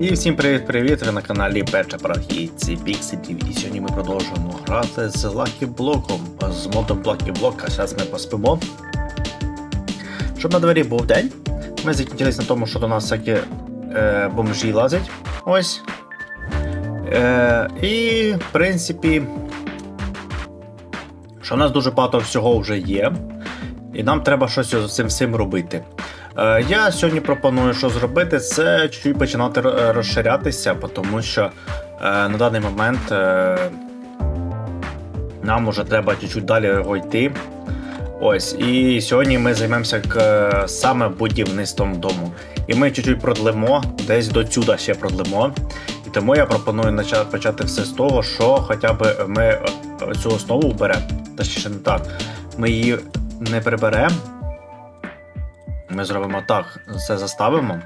І всім привіт-привіт! Ви на каналі Перша Прохідці Пікситів. І сьогодні ми продовжуємо грати з Lucky Блоком, з модом Lucky Block, а зараз ми поспимо. Щоб на дворі був день, ми закінчились на тому, що до нас всякі е, бомжі лазять. Ось. Е, і, в принципі, що в нас дуже багато всього вже є. І нам треба щось з цим всім робити. Е, Я сьогодні пропоную, що зробити, це чуть-чуть починати розширятися, тому що е, на даний момент е, нам уже треба чуть-чуть далі йти. Ось, і сьогодні ми займемося саме будівництвом дому. І ми чуть-чуть продлимо, десь до сюди ще продлимо. І тому я пропоную почати все з того, що хоча б ми е, цю основу беремо. Точніше, не так. Ми її не приберемо. Ми зробимо так, це заставимо.